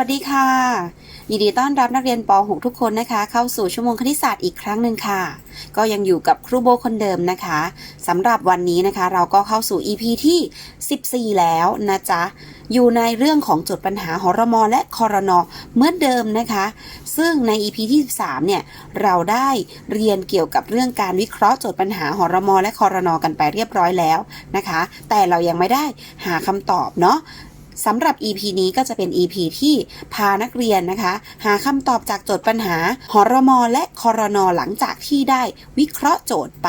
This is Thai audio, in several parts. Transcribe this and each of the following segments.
วัสดีค่ะ ยินดีต้อนรับนักเรียนป .6 ทุกคนนะคะ เข้าสู่ชั่วโมงคณิตศาสตร์อีกครั้งหนึ่งค่ะ ก็ยังอยู่กับครูโบคนเดิมนะคะสำหรับวันนี้นะคะ เราก็เข้าสู่ EP ที่ 14 แล้วนะจ๊ะ อยู่ในเรื่องของโจทย์ปัญหาหรมและคอรนอเหมือนเดิมนะคะ ซึ่งใน EP ที่ 13 เนี่ย เราได้เรียนเกี่ยวกับเรื่องการวิเคราะห์โจทย์ปัญหาหรมและคอรนอกันไปเรียบร้อยแล้วนะคะ แต่เรายังไม่ได้หาคำตอบเนาะ สำหรับ EP นี้ก็จะเป็น EP ที่พานักเรียนนะคะ หาคำตอบจากโจทย์ปัญหาหอรมอและคอรนอหลังจากที่ได้วิเคราะห์โจทย์ไป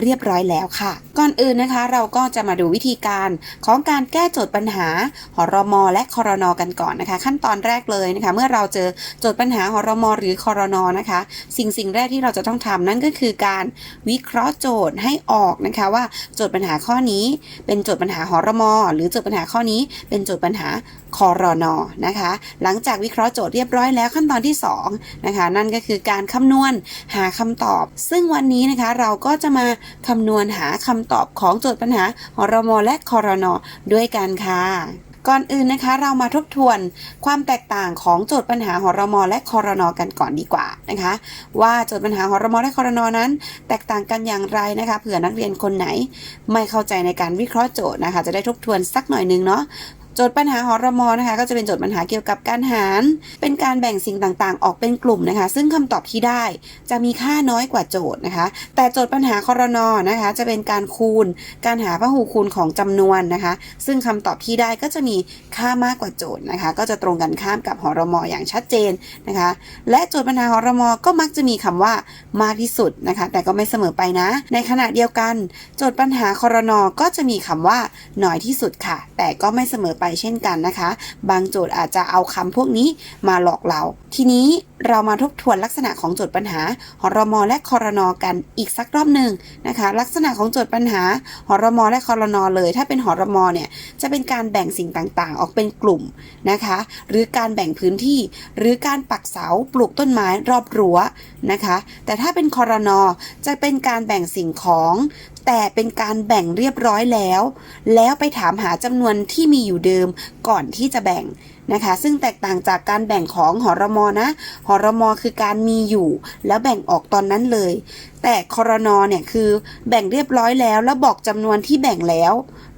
เรียบร้อยแล้วค่ะ ก่อนอื่นนะคะ เราก็จะมาดูวิธีการของการแก้โจทย์ปัญหาหอรมอและคอรนอกันก่อนนะคะ ขั้นตอนแรกเลยนะคะ เมื่อเราเจอโจทย์ปัญหาหอรมอหรือคอรนอนะคะ สิ่งสิ่งแรกที่เราจะต้องทำนั่นก็คือการวิเคราะห์โจทย์ให้ออกนะคะ ว่าโจทย์ปัญหาข้อนี้ เป็นโจทย์ปัญหาหอรมอหรือโจทย์ปัญหาข้อนี้เป็นโจทย์ปัญหาคอรนอนะคะ หลังจากวิเคราะห์โจทย์เรียบร้อยแล้วขั้นตอนที่2นะคะนั่นก็คือการคำนวณหาคำตอบ ซึ่งวันนี้นะคะเราก็จะมาคำนวณหาคำตอบของโจทย์ปัญหาหรมและคอรนอด้วยกันค่ะก่อนอื่นนะคะเรามาทบทวนความแตกต่างของโจทย์ปัญหาหรมและคอรนอกันก่อนดีกว่านะคะ ว่าโจทย์ปัญหาหรมและคอรนอนั้น แตกต่างกันอย่างไรนะคะเผื่อนักเรียนคนไหน ไม่เข้าใจในการวิเคราะห์โจทย์นะคะ จะได้ทบทวนสักหน่อยนึงเนาะ จทย์ปัญหาหอรมอนะคะ ก็จะเป็นโจทย์ปัญหาเกี่ยวกับการหาร เป็นการแบ่งสิ่งต่างๆ ออกเป็นกลุ่มนะคะ ซึ่งคำตอบที่ได้จะมีค่าน้อยกว่าโจทย์นะคะ แต่โจทย์ปัญหาคอรนอนะคะ จะเป็นการคูณ การหาพหูคูณของจำนวนนะคะ ซึ่งคำตอบที่ได้ก็จะมีค่ามากกว่าโจทย์นะคะ ก็จะตรงกันข้ามกับหอรมออย่างชัดเจนนะคะ และโจทย์ปัญหาหอรมอก็มักจะมีคำว่ามากที่สุดนะคะ แต่ก็ไม่เสมอไปนะ ในขณะเดียวกัน โจทย์ปัญหาคอรนอก็จะมีคำว่าน้อยที่สุดค่ะ แต่ก็ไม่เสมอไปเช่นกันนะคะ บางโจทย์อาจจะเอาคำพวกนี้มาหลอกเรา ทีนี้เรามาทบทวนลักษณะของโจทย์ปัญหาหรมและคอรนอกันอีกสักรอบหนึ่งนะคะ ลักษณะของโจทย์ปัญหาหรมและคอรนอเลย ถ้าเป็นหรมเนี่ยจะเป็นการแบ่งสิ่งต่างๆ ออกเป็นกลุ่มนะคะ หรือการแบ่งพื้นที่ หรือการปักเสาปลูกต้นไม้รอบรั้วนะคะ แต่ถ้าเป็นคอรนอจะเป็นการแบ่งสิ่งของ แต่เป็นการแบ่งเรียบร้อยแล้ว แล้วไปถามหาจำนวนที่มีอยู่เดิมก่อนที่จะแบ่งนะคะ ซึ่งแตกต่างจากการแบ่งของหอรมอนะหอรมอคือการมีอยู่ แล้วแบ่งออกตอนนั้นเลย แต่คอรนอเนี่ยคือแบ่งเรียบร้อยแล้ว แล้วบอกจำนวนที่แบ่งแล้ว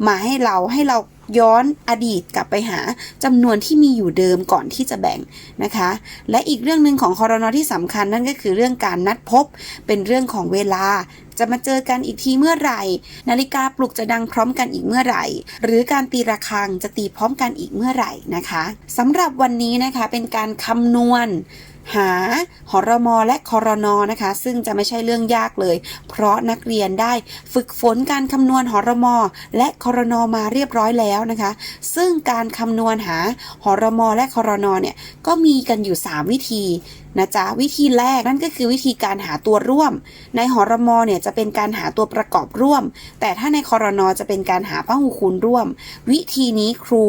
มาให้เราให้เราย้อนอดีตกลับไปหาจำนวนที่มีอยู่เดิมก่อนที่จะแบ่งนะคะ และอีกเรื่องหนึ่งของคอรนอที่สำคัญนั่นก็คือเรื่องการนัดพบเป็นเรื่องของเวลา จะมาเจอกันอีกทีเมื่อไหร่ นาฬิกาปลุกจะดังพร้อมกันอีกเมื่อไหร่ หรือการตีระฆังจะตีพร้อมกันอีกเมื่อไหร่นะคะสำหรับวันนี้นะคะเป็นการคำนวณ หาหรมและคอรนอนะคะ ซึ่งจะไม่ใช่เรื่องยากเลย เพราะนักเรียนได้ฝึกฝนการคำนวณหรมและคอรนอมาเรียบร้อยแล้วนะคะ ซึ่งการคำนวณหาหรมและคอรนอเนี่ยก็มีกันอยู่ 3 วิธีนะจ๊ะวิธีแรกนั่นก็คือวิธีการหาตัวร่วม ในหรมเนี่ยจะเป็นการหาตัวประกอบร่วม แต่ถ้าในคอรนอจะเป็นการหาพหูคูณร่วม วิธีนี้ครู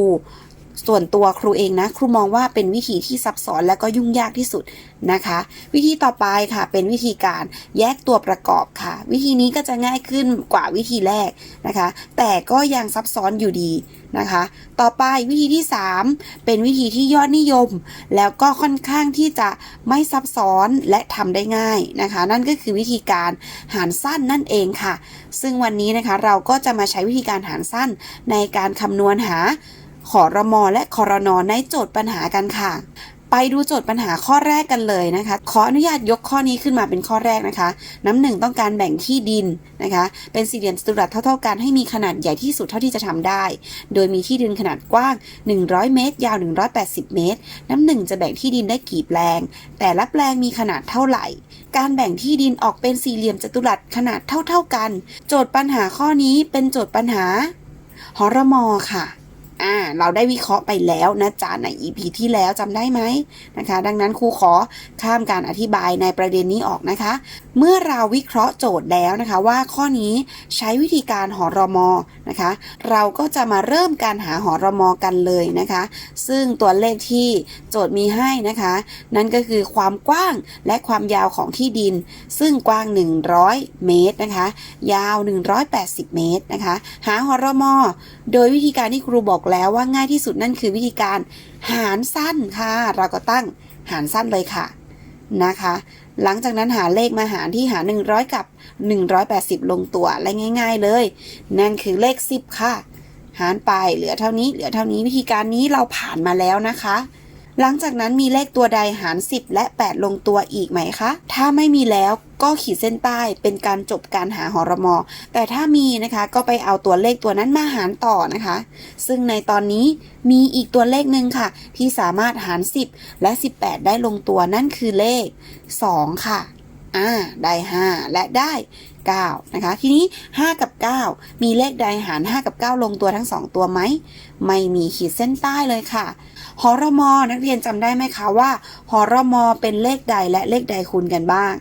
ส่วนตัวครูเองนะ ครูมองว่าเป็นวิธีที่ซับซ้อนและก็ยุ่งยากที่สุดนะคะ วิธีต่อไปค่ะ เป็นวิธีการแยกตัวประกอบค่ะ วิธีนี้ก็จะง่ายขึ้นกว่าวิธีแรกนะคะ แต่ก็ยังซับซ้อนอยู่ดีนะคะ ต่อไปวิธีที่ 3 เป็นวิธีที่ยอดนิยม แล้วก็ค่อนข้างที่จะไม่ซับซ้อนและทำได้ง่ายนะคะ นั่นก็คือวิธีการหารสั้นนั่นเองค่ะ ซึ่งวันนี้นะคะเราก็จะมาใช้วิธีการหารสั้นในการคำนวณหา ขอรมอและคอรนอในโจทย์ปัญหากันค่ะ ไปดูโจทย์ปัญหาข้อแรกกันเลยนะคะ ขออนุญาตยกข้อนี้ขึ้นมาเป็นข้อแรกนะคะ น้ำหนึ่งต้องการแบ่งที่ดินนะคะ เป็นสี่เหลี่ยมจัตุรัสเท่า ๆ กันให้มีขนาดใหญ่ที่สุดเท่าที่จะทำได้ โดยมีที่ดินขนาดกว้าง 100 เมตร ยาว 180 เมตร น้ำหนึ่งจะแบ่งที่ดินได้กี่แปลง แต่ละแปลงมีขนาดเท่าไหร่การแบ่งที่ดินออกเป็นสี่เหลี่ยมจัตุรัสขนาดเท่าๆกัน โจทย์ปัญหาข้อนี้เป็นโจทย์ปัญหาหรมค่ะ อ่าเราได้วิเคราะห์ไปแล้วนะจ๊ะใน EP ที่แล้วจำได้ไหมนะคะ ดังนั้นครูขอข้ามการอธิบายในประเด็นนี้ออกนะคะ เมื่อเราวิเคราะห์โจทย์แล้วนะคะ ว่าข้อนี้ใช้วิธีการหอรมอนะคะ เราก็จะมาเริ่มการหาหอรมอกันเลยนะคะ ซึ่งตัวเลขที่โจทย์มีให้นะคะ นั่นก็คือความกว้างและความยาวของที่ดิน ซึ่งกว้าง 100 เมตรนะคะ ยาว 180 เมตรนะคะ หาหอรมอโดยวิธีการที่ครูบอกแล้วว่าง่ายที่สุดนั่นคือวิธีการหารสั้นค่ะ เราก็ตั้งหารสั้นเลยค่ะนะคะ หลังจากนั้นหาเลขมาหารที่หาร100 กับ 180 ลงตัวและง่าย ๆเลย นั่นคือเลข 10 ค่ะ หารไปเหลือเท่านี้เหลือเท่านี้วิธีการนี้เราผ่านมาแล้วนะคะ หลังจากนั้นมีเลขตัวใดหาร 10 และ 8 ลงตัวอีกไหมคะ ถ้าไม่มีแล้วก็ขีดเส้นใต้เป็นการจบการหาหอรมอ แต่ถ้ามีนะคะก็ไปเอาตัวเลขตัวนั้นมาหารต่อนะคะ ซึ่งในตอนนี้มีอีกตัวเลขหนึ่งค่ะ ที่สามารถหาร 10 และ 18 ได้ลงตัวนั่นคือเลข 2 ค่ะอ่าได้ 5 และได้ 9 นะคะ ทีนี้ 5 กับ 9 มีเลขใดหาร 5 กับ 9 ลงตัวทั้ง 2 ตัวไหม ไม่มีขีดเส้นใต้เลยค่ะ หอรมอนักเรียนจำได้ไหมคะว่าหอรมอเป็นเลขใดและเลขใดคูณกันบ้าง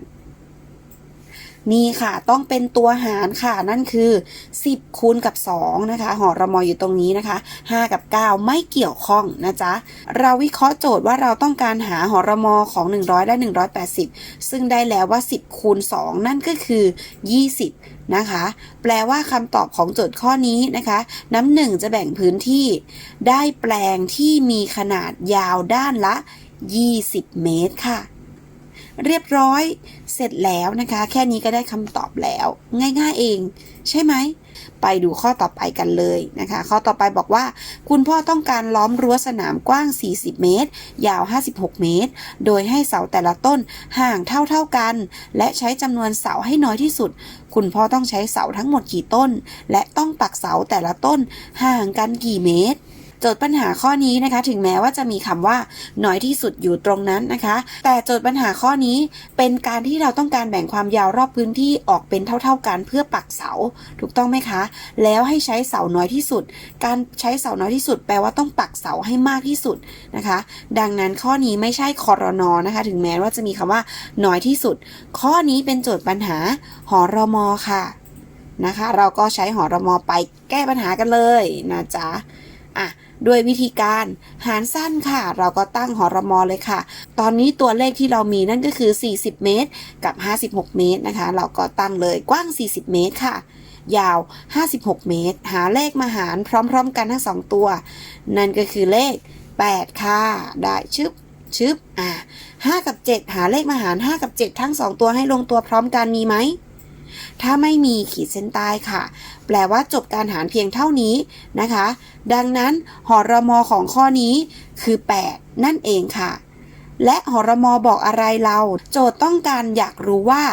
นี่ค่ะ ต้องเป็นตัวหารค่ะ นั่นคือ 10 คูณกับ 2 นะคะ หอรมออยู่ตรงนี้นะคะ 5 กับ 9 ไม่เกี่ยวข้องนะจ๊ะ เราวิเคราะห์โจทย์ว่าเราต้องการหาหอรมอของ 100 และ 180 ซึ่งได้แล้วว่า 10 คูณ 2 นั่นก็คือ 20 นะคะ แปลว่าคำตอบของโจทย์ข้อนี้นะคะ น้ำหนึ่งจะแบ่งพื้นที่ ได้แปลงที่มีขนาดยาวด้านละ 20 เมตรค่ะ เรียบร้อยเสร็จแล้วนะคะ แค่นี้ก็ได้คำตอบแล้ว ง่ายๆเอง ใช่ไหม ไปดูข้อต่อไปกันเลยนะคะ ข้อต่อไปบอกว่า คุณพ่อต้องการล้อมรั้วสนามกว้าง 40 เมตร ยาว 56 เมตร โดยให้เสาแต่ละต้นห่างเท่าๆกัน และใช้จำนวนเสาให้น้อยที่สุด คุณพ่อต้องใช้เสาทั้งหมดกี่ต้น และต้องปักเสาแต่ละต้นห่างกันกี่เมตร โจทย์ปัญหาข้อนี้นะคะ ถึงแม้ว่าจะมีคำว่าน้อยที่สุดอยู่ตรงนั้นนะคะ แต่โจทย์ปัญหาข้อนี้เป็นการที่เราต้องการแบ่งความยาวรอบพื้นที่ออกเป็นเท่า ๆกันเพื่อปักเสา ถูกต้องไหมคะ แล้วให้ใช้เสาน้อยที่สุด การใช้เสาน้อยที่สุด แปลว่าต้องปักเสาให้มากที่สุดนะคะ ดังนั้นข้อนี้ไม่ใช่คอรนอนะคะ ถึงแม้ว่าจะมีคำว่าน้อยที่สุด ข้อนี้เป็นโจทย์ปัญหาหอรมอค่ะนะคะ เราก็ใช้หอรมอไปแก้ปัญหากันเลยนะจ๊ะ อะด้วยวิธีการหารสั้นค่ะ เราก็ตั้งหอรมอเลยค่ะ ตอนนี้ตัวเลขที่เรามีนั่นก็คือ 40 เมตร กับ 56 เมตรนะคะ เราก็ตั้งเลยกว้าง 40 เมตรค่ะ ยาว 56 เมตร หาเลขมาหารพร้อม ๆ กันทั้งสองตัว นั่นก็คือเลข 8 ค่ะ ได้ชึบชึบอะ5กับ 7 หาเลขมาหาร 5 กับ 7 ทั้ง 2 ตัวให้ลงตัวพร้อมกันมีไหม ถ้าไม่มีขีดเส้นใต้ค่ะ แปลว่าจบการหารเพียงเท่านี้นะคะ ดังนั้นหอรมอของข้อนี้คือ 8 นั่นเองค่ะ และหอรมอบอกอะไรเรา โจทย์ต้องการอยากรู้ว่า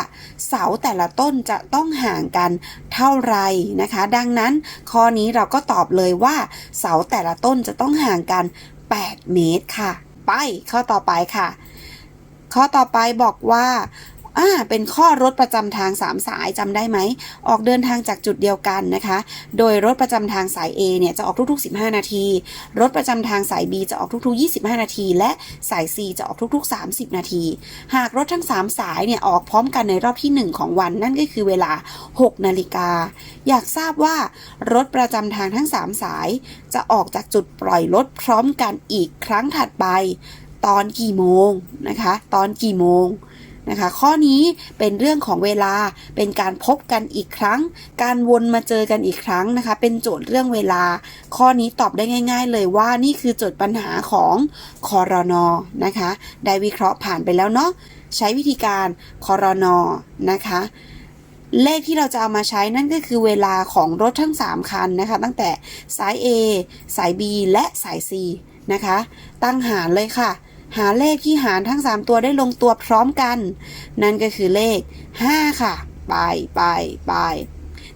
เสาแต่ละต้นจะต้องห่างกันเท่าไรนะคะ ดังนั้นข้อนี้เราก็ตอบเลยว่า เสาแต่ละต้นจะต้องห่างกัน 8 เมตรค่ะ ไปข้อต่อไปค่ะ ข้อต่อไปบอกว่า อ่าเป็นข้อรถประจำทาง 3 สายจำได้ไหม ออกเดินทางจากจุดเดียวกันนะคะ โดยรถประจำทางสาย A เนี่ยจะออกทุก ๆ 15 นาที รถประจำทางสาย B จะออกทุก ๆ 25 นาที และสาย C จะออกทุก ๆ 30 นาที หากรถทั้ง 3 สายเนี่ยออกพร้อมกันในรอบที่ 1 ของวัน นั่นก็คือเวลา 6 นาฬิกา อยากทราบว่ารถประจำทางทั้ง 3 สาย จะออกจากจุดปล่อยรถพร้อมกันอีกครั้งถัดไป ตอนกี่โมงนะคะ ตอนกี่โมง นะคะ ข้อนี้เป็นเรื่องของเวลาเป็นการพบกันอีกครั้ง การวนมาเจอกันอีกครั้งนะคะ เป็นโจทย์เรื่องเวลา ข้อนี้ตอบได้ง่าย ๆ เลยว่านี่คือโจทย์ปัญหาของคอรนอนะคะ ได้วิเคราะห์ผ่านไปแล้วเนาะใช้วิธีการคอรนอนะคะ เลขที่เราจะเอามาใช้นั่นก็คือเวลาของรถทั้ง 3 คันนะคะ ตั้งแต่สาย A สาย B และสาย C นะคะ ตั้งหารเลยค่ะ หาเลขที่หารทั้ง 3 ตัวได้ลงตัวพร้อมกัน นั่นก็คือเลข 5 ค่ะ ไปไปไป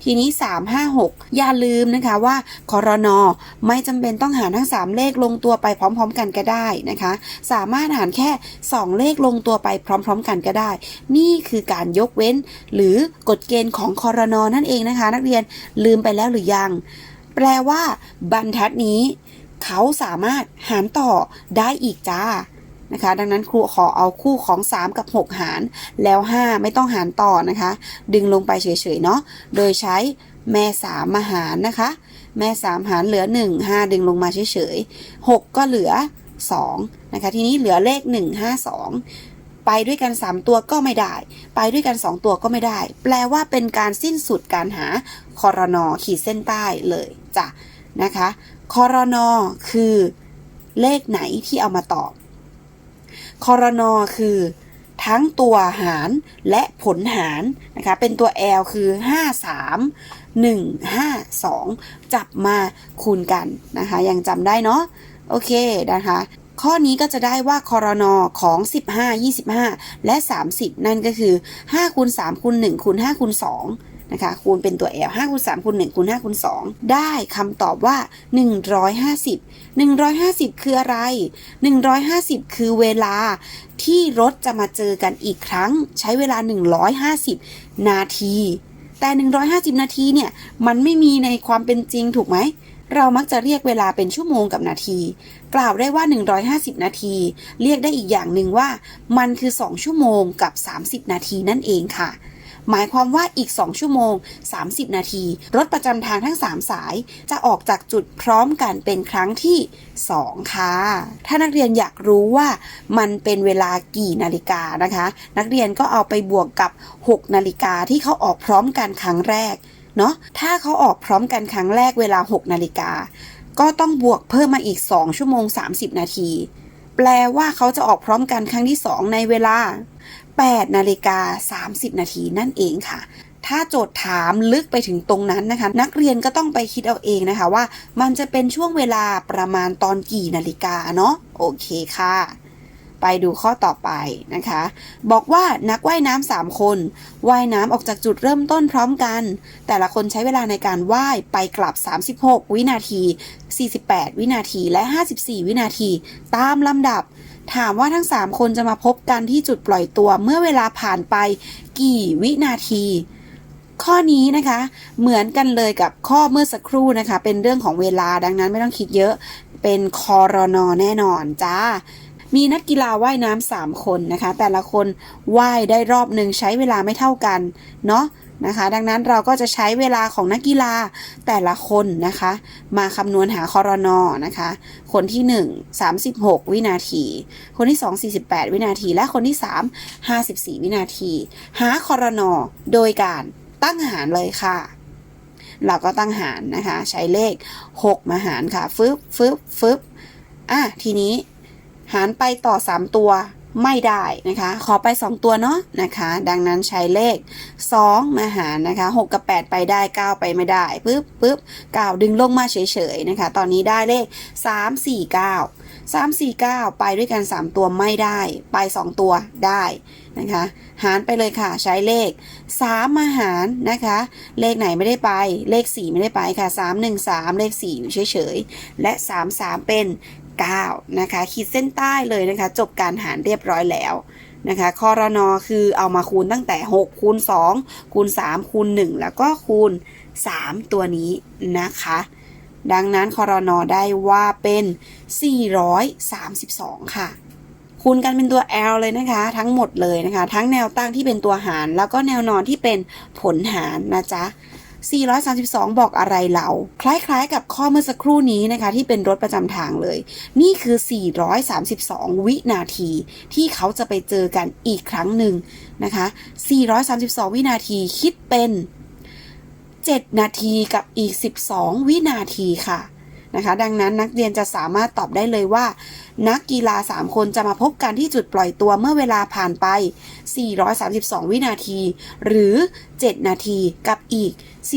ทีนี้ 3 5 6 อย่าลืมนะคะว่าคอรนอไม่จำเป็นต้องหารทั้ง 3 เลขลงตัวไปพร้อม ๆ กันก็ได้นะคะ สามารถหารแค่ 2 เลขลงตัวไปพร้อม ๆ กันก็ได้ นี่คือการยกเว้น หรือกฎเกณฑ์ของคอรนอนั่นเองนะคะ นักเรียนลืมไปแล้วหรือยัง แปลว่าบรรทัดนี้ เขาสามารถหารต่อได้อีกจ้า นะคะ ดังนั้นครูขอเอาคู่ของ 3 กับ 6 หาร แล้ว 5 ไม่ต้องหารต่อนะคะ ดึงลงไปเฉยๆเนาะโดยใช้แม่ 3 มาหารนะคะ แม่ 3 หารเหลือ 1 5 ดึงลงมาเฉยๆ6 ก็เหลือ 2 นะคะ ทีนี้เหลือเลข 1 5 2ไปด้วยกัน 3 ตัวก็ไม่ได้ ไปด้วยกัน 2 ตัวก็ไม่ได้ แปลว่าเป็นการสิ้นสุดการหาคอรนอขีดเส้นใต้เลยจ้ะนะคะคอรนอคือเลขไหนที่เอามาตอบ คอรนอคือ ทั้งตัวหารและผลหารนะคะเป็นตัว L คือ 5 3 1 5 2 จับมาคูณกันนะคะ ยังจำได้เนาะโอเคนะคะ ข้อนี้ก็จะได้ว่าคอรนอของ 15 25 และ 30 นั่นก็คือ5คูณ3คูณ1คูณ5คูณ2 นะคะคูณเป็นตัว L 5คูณ3คูณ1คูณ5คูณ2ได้คำตอบว่า 150 150 คืออะไร 150 คือเวลาที่รถจะมาเจอกันอีกครั้ง ใช้เวลา 150 นาที แต่ 150 นาทีเนี่ยมันไม่มีในความเป็นจริงถูกไหมเรามักจะเรียกเวลาเป็นชั่วโมงกับนาที กล่าวได้ว่า 150 นาที เรียกได้อีกอย่างหนึ่งว่า มันคือ 2 ชั่วโมงกับ 30 นาทีนั่นเองค่ะ หมายความว่าอีก 2 ชั่วโมง 30 นาที รถประจำทางทั้ง 3 สาย จะออกจากจุดพร้อมกันเป็นครั้งที่ 2 ค่ะ ถ้านักเรียนอยากรู้ว่ามันเป็นเวลากี่นาฬิกานะคะ นักเรียนก็เอาไปบวกกับ 6 นาฬิกาที่เขาออกพร้อมกันครั้งแรกเนาะถ้าเขาออกพร้อมกันครั้งแรกเวลา 6 นาฬิกา ก็ต้องบวกเพิ่มมาอีก 2 ชั่วโมง 30 นาที แปลว่าเขาจะออกพร้อมกันครั้งที่ 2 ในเวลา 8นาฬิกา30 นาทีนั่นเองค่ะ ถ้าโจทย์ถามลึกไปถึงตรงนั้นนะคะ นักเรียนก็ต้องไปคิดเอาเองนะคะว่า มันจะเป็นช่วงเวลาประมาณตอนกี่นาฬิกาเนาะโอเคค่ะไปดูข้อต่อไปนะคะ บอกว่านักว่ายน้ำสามคนว่ายน้ำออกจากจุดเริ่มต้นพร้อมกัน แต่ละคนใช้เวลาในการว่ายไปกลับ 36 วินาที 48 วินาทีและ 54 วินาที ตามลำดับ ถามว่าทั้ง 3 คนจะมาพบกันที่จุดปล่อยตัวเมื่อเวลาผ่านไปกี่วินาที ข้อนี้นะคะ เหมือนกันเลยกับข้อเมื่อสักครู่นะคะ เป็นเรื่องของเวลาดังนั้นไม่ต้องคิดเยอะเป็นคอรนอแน่นอนจ้ามีนักกีฬาว่ายน้ำสามคนนะคะ แต่ละคนว่ายได้รอบหนึ่งใช้เวลาไม่เท่ากัน เนาะ นะคะ ดังนั้นเราก็จะใช้เวลาของนักกีฬาแต่ละคนนะคะ มาคำนวณหาคอรนอนะคะ คนที่ 1 36 วินาที คนที่ 2 48 วินาที และคนที่ 3 54 วินาที หาคอรนอโดยการตั้งหารเลยค่ะ เราก็ตั้งหารนะคะ ใช้เลข 6 มาหารค่ะฟึบฟึบฟึบอะทีนี้หารไปต่อ 3 ตัว ไม่ได้นะคะ ขอไป 2 ตัวเนาะนะคะ ดังนั้นใช้เลข 2 มาหารนะคะ 6 กับ 8 ไปได้ 9 ไปไม่ได้ปึ๊บปึ๊บ9ดึงลงมาเฉยๆนะคะ ตอนนี้ได้เลข 3 4 9 3 4 9 ไปด้วยกัน 3 ตัวไม่ได้ ไป 2 ตัวได้นะคะ หารไปเลยค่ะใช้เลข 3 มาหารนะคะ เลขไหนไม่ได้ไป เลข 4 ไม่ได้ไปค่ะ 3 1 3 เลข4อยู่เฉยๆ และ 3 3 เป็น 9นะคะขีดเส้นใต้เลยนะคะ จบการหารเรียบร้อยแล้วนะคะคอรนอคือเอามาคูณตั้งแต่ 6 คูณ 2 คูณ 3 คูณ 1 แล้วก็คูณ 3 ตัวนี้นะคะ ดังนั้นคอรนอได้ว่าเป็น 432 ค่ะ คูณกันเป็นตัว L เลยนะคะ ทั้งหมดเลยนะคะ ทั้งแนวตั้งที่เป็นตัวหาร แล้วก็แนวนอนที่เป็นผลหารนะจ๊ะ 432 บอกอะไรเรา คล้ายๆ กับข้อเมื่อสักครู่นี้นะคะที่เป็นรถประจำทางเลย นี่คือ 432 วินาทีที่เขาจะไปเจอกันอีกครั้งหนึ่งนะคะ 432 วินาทีคิดเป็น 7 นาทีกับอีก 12 วินาทีค่ะ นะคะ ดังนั้นนักเรียนจะสามารถตอบได้เลยว่า นักกีฬา 3 คนจะมาพบกันที่จุดปล่อยตัวเมื่อเวลาผ่านไป 432 วินาที หรือ 7 นาทีกับอีก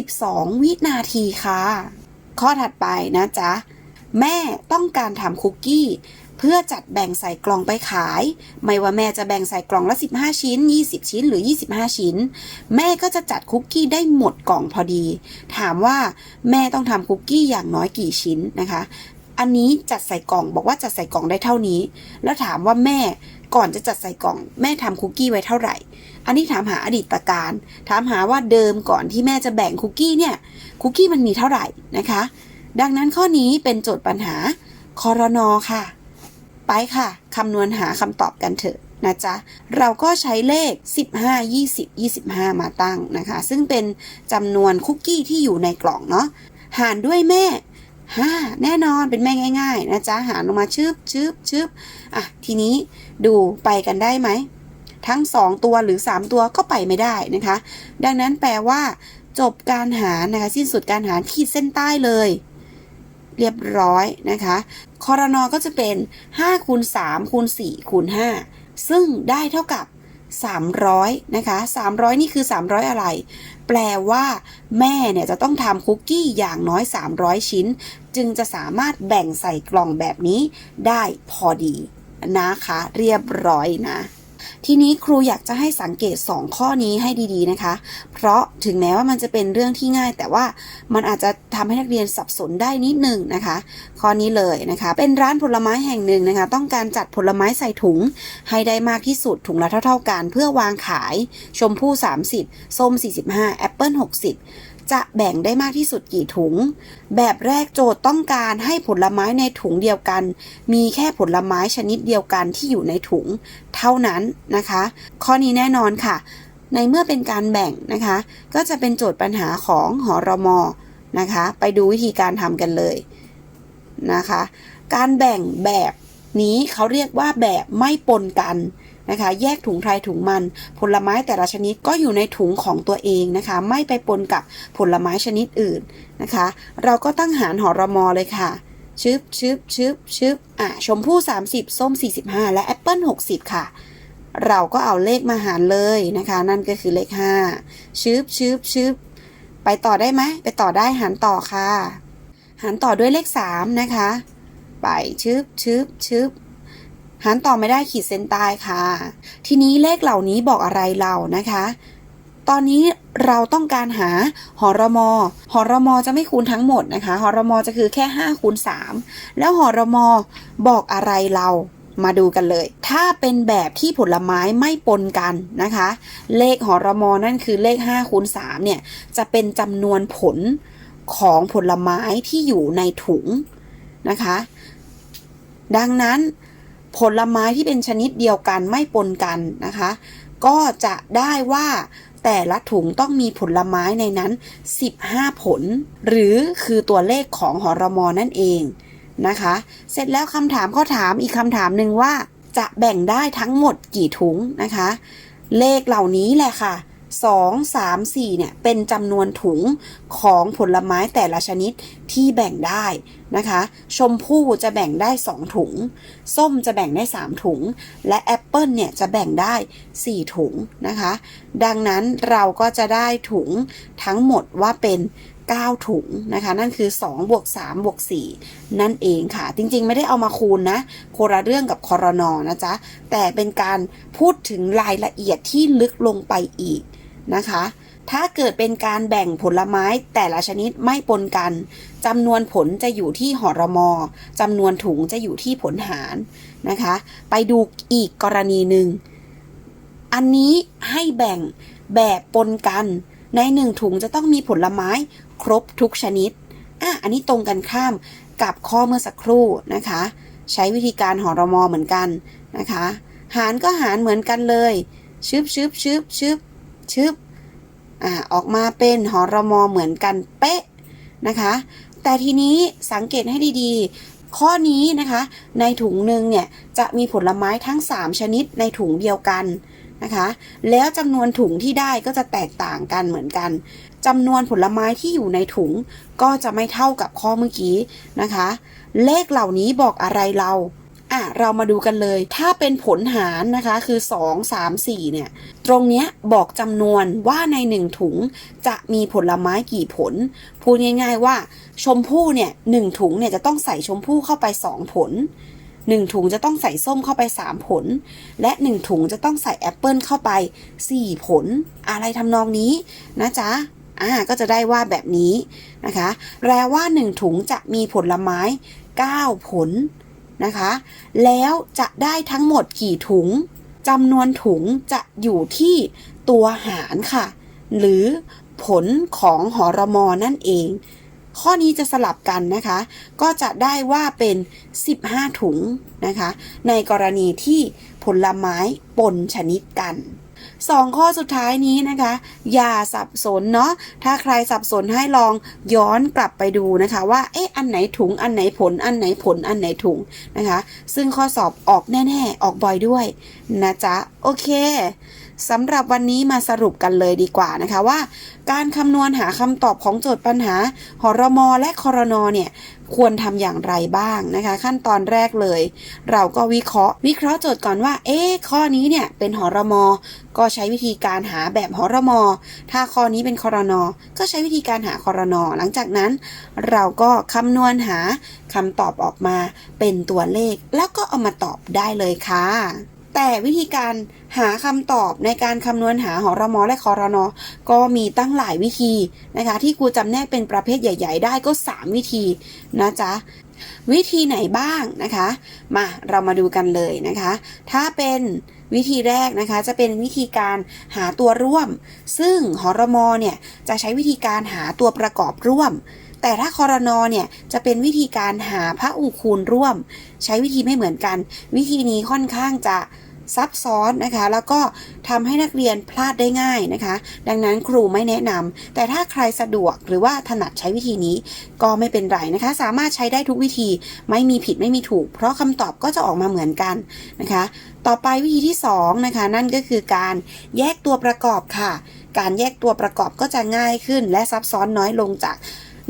12 วินาทีค่ะ ข้อถัดไปนะจ๊ะ แม่ต้องการทำคุกกี้ เพื่อจัดแบ่งใส่กล่องไปขาย ไม่ว่าแม่จะแบ่งใส่กล่องละ 15 ชิ้น 20 ชิ้นหรือ 25 ชิ้น แม่ก็จะจัดคุกกี้ได้หมดกล่องพอดี ถามว่าแม่ต้องทำคุกกี้อย่างน้อยกี่ชิ้นนะคะ อันนี้จัดใส่กล่องบอกว่าจัดใส่กล่องได้เท่านี้ แล้วถามว่าแม่ก่อนจะจัดใส่กล่อง แม่ทำคุกกี้ไว้เท่าไหร่ อันนี้ถามหาอดีตการ ถามหาว่าเดิมก่อนที่แม่จะแบ่งคุกกี้เนี่ยคุกกี้มันมีเท่าไหร่นะคะ ดังนั้นข้อนี้เป็นโจทย์ปัญหาคอรนอค่ะ ไปค่ะ คำนวณหาคำตอบกันเถอะนะจ๊ะ เราก็ใช้เลข 15 20 25 มาตั้งนะคะ ซึ่งเป็นจำนวนคุกกี้ที่อยู่ในกล่องเนาะ หารด้วยแม่ห้าแน่นอนเป็นแม่ง่าย ๆ นะจ๊ะ หารลงมาชึบชึบชึบอะ ทีนี้ดูไปกันได้ไหม ทั้ง 2 ตัวหรือ 3 ตัวก็ไปไม่ได้นะคะ ดังนั้นแปลว่า จบการหารนะคะ สิ้นสุดการหารขีดเส้นใต้เลย เรียบร้อยนะคะ คอรนอก็จะเป็น5คูณ3คูณ4คูณ5ซึ่งได้เท่ากับ 300 นะคะ 300 นี่คือ 300 อะไร แปลว่าแม่เนี่ยจะต้องทำคุกกี้อย่างน้อย 300 ชิ้น จึงจะสามารถแบ่งใส่กล่องแบบนี้ได้พอดีนะคะ เรียบร้อยนะ ทีนี้ครูอยากจะให้สังเกต 2 ข้อนี้ให้ดีๆนะคะ เพราะถึงแม้ว่ามันจะเป็นเรื่องที่ง่าย แต่ว่ามันอาจจะทำให้นักเรียนสับสนได้นิดนึงนะคะ ข้อนี้เลยนะคะ เป็นร้านผลไม้แห่งหนึ่งนะคะ ต้องการจัดผลไม้ใส่ถุง ให้ได้มากที่สุดถุงละเท่า ๆกัน เพื่อวางขาย ชมพู่ 30 ส้ม 45แอปเปิล60 จะแบ่งได้มากที่สุดกี่ถุง แบบแรกโจทย์ต้องการให้ผลไม้ในถุงเดียวกัน มีแค่ผลไม้ชนิดเดียวกันที่อยู่ในถุง เท่านั้นนะคะ ข้อนี้แน่นอนค่ะ ในเมื่อเป็นการแบ่งนะคะ ก็จะเป็นโจทย์ปัญหาของหอรมอนะคะ ไปดูวิธีการทำกันเลยนะคะ การแบ่งแบบนี้เขาเรียกว่าแบบไม่ปนกัน นะคะ แยกถุงใครถุงมัน ผลไม้แต่ละชนิดก็อยู่ในถุงของตัวเองนะคะ ไม่ไปปนกับผลไม้ชนิดอื่นนะคะ เราก็ตั้งหารหอรมอเลยค่ะชึบชึบชึบชึบอะชมพู่ 30 ส้ม 45 และแอปเปิล60 ค่ะ เราก็เอาเลขมาหารเลยนะคะ นั่นก็คือเลข 5ชึบชึบชึบไปต่อได้ไหมไปต่อได้หารต่อค่ะ หารต่อด้วยเลข 3 นะคะ ไปชึบชึบชึบ หารต่อไม่ได้ขีดเส้นใต้ค่ะ ทีนี้เลขเหล่านี้บอกอะไรเรานะคะ ตอนนี้เราต้องการหาหอรมอหอรมอจะไม่คูณทั้งหมดนะคะหอรมอจะคือแค่5คูณ3แล้วหอรมอบอกอะไรเรามาดูกันเลย ถ้าเป็นแบบที่ผลไม้ไม่ปนกันนะคะ เลขหอรมอนั่นคือเลข5คูณ3เนี่ย จะเป็นจำนวนผลของผลไม้ที่อยู่ในถุงนะคะ ดังนั้น ผลไม้ที่เป็นชนิดเดียวกันไม่ปนกันนะคะ ก็จะได้ว่าแต่ละถุงต้องมีผลไม้ในนั้น 15 ผล หรือคือตัวเลขของหอรมอนั่นเองนะคะ เสร็จแล้วคำถามก็ถามอีกคำถามหนึ่งว่า จะแบ่งได้ทั้งหมดกี่ถุงนะคะ เลขเหล่านี้แหละค่ะ 2 3 4เนี่ยเป็นจำนวนถุงของผลไม้แต่ละชนิดที่แบ่งได้นะคะ ชมพู่จะแบ่งได้ 2 ถุง ส้มจะแบ่งได้ 3 ถุง และแอปเปิลเนี่ยจะแบ่งได้ 4 ถุงนะคะ ดังนั้นเราก็จะได้ถุงทั้งหมดว่าเป็น9 ถุงนะคะ นั่นคือ 2 บวก 3 บวก 4 นั่นเองค่ะ จริงๆ ไม่ได้เอามาคูณนะโคละเรื่องกับคอรนอนะจ๊ะ แต่เป็นการพูดถึงรายละเอียดที่ลึกลงไปอีก นะคะ ถ้าเกิดเป็นการแบ่งผลไม้แต่ละชนิดไม่ปนกันจำนวนผลจะอยู่ที่หอรมอจำนวนถุงจะอยู่ที่ผลหารนะคะ ไปดูอีกกรณีหนึ่ง อันนี้ให้แบ่งแบบปนกัน ในหนึ่งถุงจะต้องมีผลไม้ครบทุกชนิดอะอันนี้ตรงกันข้ามกับข้อเมื่อสักครู่นะคะ ใช้วิธีการหอรมอเหมือนกันนะคะ หารก็หารเหมือนกันเลยชึบชึบชึบชึบ ชึบอ่าออกมาเป็นหอรมอเหมือนกันเป๊ะนะคะ แต่ทีนี้สังเกตให้ดีๆ ข้อนี้นะคะ ในถุงหนึ่งเนี่ยจะมีผลไม้ทั้ง 3 ชนิดในถุงเดียวกันนะคะแล้วจำนวนถุงที่ได้ก็จะแตกต่างกันเหมือนกันจำนวนผลไม้ที่อยู่ในถุงก็จะไม่เท่ากับข้อเมื่อกี้นะคะ เลขเหล่านี้บอกอะไรเราอะเรามาดูกันเลย ถ้าเป็นผลหารนะคะคือ 2 3 4เนี่ย ตรงนี้บอกจำนวนว่าใน1ถุงจะมีผลไม้กี่ผล พูดง่าย ๆว่า ชมพู่เนี่ยหนึ่งถุงเนี่ยจะต้องใส่ชมพู่เข้าไป2ผล1ถุงจะต้องใส่ส้มเข้าไป3ผล และ1ถุงจะต้องใส่แอปเปิลเข้าไป4ผล อะไรทำนองนี้นะจ๊ะอ่าก็จะได้ว่าแบบนี้นะคะแปลว่า1ถุงจะมีผลไม้9ผลนะคะ แล้วจะได้ทั้งหมดกี่ถุง จำนวนถุงจะอยู่ที่ตัวหารค่ะ หรือผลของหอรมอนั่นเอง ข้อนี้จะสลับกันนะคะ ก็จะได้ว่าเป็น 15 ถุงนะคะ ในกรณีที่ผลไม้ปนชนิดกัน สองข้อสุดท้ายนี้นะคะ อย่าสับสนเนาะถ้าใครสับสนให้ลองย้อนกลับไปดูนะคะ ว่าเอ๊ะอันไหนถุงอันไหนผล อันไหนผลอันไหนถุงนะคะ ซึ่งข้อสอบออกแน่ ๆ ออกบ่อยด้วยนะจ๊ะโอเค สำหรับวันนี้มาสรุปกันเลยดีกว่านะคะว่า การคำนวณหาคำตอบของโจทย์ปัญหาหรมและครนเนี่ยควรทำอย่างไรบ้างนะคะ ขั้นตอนแรกเลย เราก็วิเคราะห์ วิเคราะห์โจทย์ก่อนว่า เอ๊ข้อนี้เนี่ยเป็นหรม ก็ใช้วิธีการหาแบบหรม ถ้าข้อนี้เป็นครนก็ใช้วิธีการหาครนหลังจากนั้น เราก็คำนวณหาคำตอบออกมาเป็นตัวเลข แล้วก็เอามาตอบได้เลยค่ะ แต่วิธีการหาคำตอบในการคำนวณหาหอรมอและคอรนอก็มีตั้งหลายวิธีนะคะ ที่ครูจำแนกเป็นประเภทใหญ่ ๆ ได้ก็ 3 วิธีนะจ๊ะวิธีไหนบ้างนะคะ มาเรามาดูกันเลยนะคะ ถ้าเป็นวิธีแรกนะคะจะเป็นวิธีการหาตัวร่วม ซึ่งหอรมอเนี่ยจะใช้วิธีการหาตัวประกอบร่วม แต่ถ้าคอรนอเนี่ยจะเป็นวิธีการหาพระอุคูณร่วม ใช้วิธีไม่เหมือนกัน วิธีนี้ค่อนข้างจะ ซับซ้อนนะคะ แล้วก็ทำให้นักเรียนพลาดได้ง่ายนะคะ ดังนั้นครูไม่แนะนำแต่ถ้าใครสะดวกหรือว่าถนัดใช้วิธีนี้ก็ไม่เป็นไรนะคะ สามารถใช้ได้ทุกวิธีไม่มีผิดไม่มีถูก เพราะคำตอบก็จะออกมาเหมือนกันนะคะ ต่อไปวิธีที่2นะคะนั่นก็คือการแยกตัวประกอบค่ะ การแยกตัวประกอบก็จะง่ายขึ้น และซับซ้อนน้อยลงจาก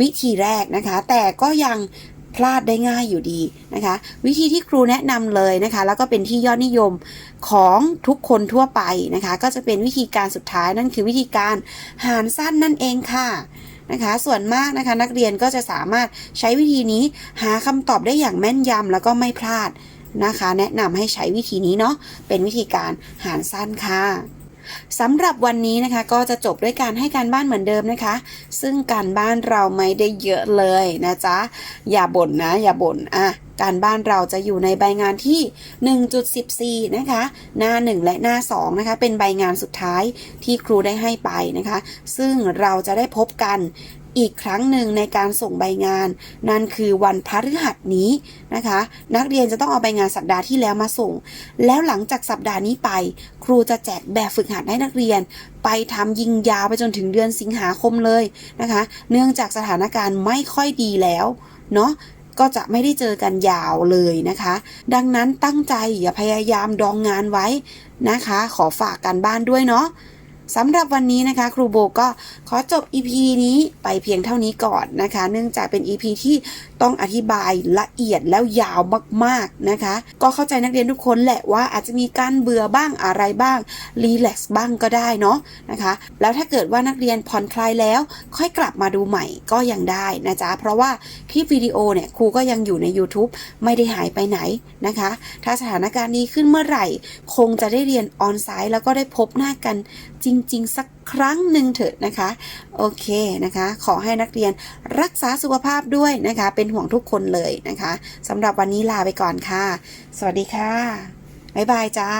วิธีแรกนะคะ แต่ก็ยัง พลาดได้ง่ายอยู่ดีนะคะ วิธีที่ครูแนะนำเลยนะคะ แล้วก็เป็นที่ยอดนิยมของทุกคนทั่วไปนะคะ ก็จะเป็นวิธีการสุดท้ายนั่นคือวิธีการหารสั้นนั่นเองค่ะนะคะส่วนมากนะคะนักเรียนก็จะสามารถใช้วิธีนี้หาคำตอบได้อย่างแม่นยำแล้วก็ไม่พลาดนะคะ แนะนำให้ใช้วิธีนี้เนาะเป็นวิธีการหารสั้นค่ะ สำหรับวันนี้นะคะก็จะจบด้วยการให้การบ้านเหมือนเดิมนะคะ ซึ่งการบ้านเราไม่ได้เยอะเลยนะจ๊ะ อย่าบ่นนะ อย่าบ่นอะการบ้านเราจะอยู่ในใบงานที่ 1.14 นะคะ หน้า 1 และหน้า 2 นะคะ เป็นใบงานสุดท้ายที่ครูได้ให้ไปนะคะ ซึ่งเราจะได้พบกัน อีกครั้งหนึ่งในการส่งใบงาน นั่นคือวันพฤหัสนี้นะคะ นักเรียนจะต้องเอาใบงานสัปดาห์ที่แล้วมาส่ง แล้วหลังจากสัปดาห์นี้ไป ครูจะแจกแบบฝึกหัดให้นักเรียน ไปทำยิงยาวไปจนถึงเดือนสิงหาคมเลยนะคะ เนื่องจากสถานการณ์ไม่ค่อยดีแล้วเนาะก็จะไม่ได้เจอกันยาวเลยนะคะ ดังนั้นตั้งใจอย่าพยายามดองงานไว้นะคะ ขอฝากกันบ้านด้วยเนาะ สำหรับวันนี้นะคะครูโบก็ขอจบ EP นี้ไปเพียงเท่านี้ก่อนนะคะ เนื่องจากเป็น EP ที่ ต้องอธิบายละเอียดแล้วยาวมากๆนะคะ ก็เข้าใจนักเรียนทุกคนแหละว่าอาจจะมีการเบื่อบ้างอะไรบ้างรีแลกซ์บ้างก็ได้เนาะนะคะ แล้วถ้าเกิดว่านักเรียนผ่อนคลายแล้ว ค่อยกลับมาดูใหม่ก็ยังได้นะจ๊ะ เพราะว่าคลิปวิดีโอเนี่ยครูก็ยังอยู่ใน YouTube ไม่ได้หายไปไหนนะคะ ถ้าสถานการณ์นี้ขึ้นเมื่อไหร่ คงจะได้เรียนออนไซต์แล้วก็ได้พบหน้ากันจริง ๆ สักครั้งหนึ่งเถิดนะคะ โอเคนะคะ ขอให้นักเรียนรักษาสุขภาพด้วยนะคะ เป็นห่วงทุกคนเลยนะคะสำหรับวันนี้ลาไปก่อนค่ะ สวัสดีค่ะ บ๊ายบายจ้า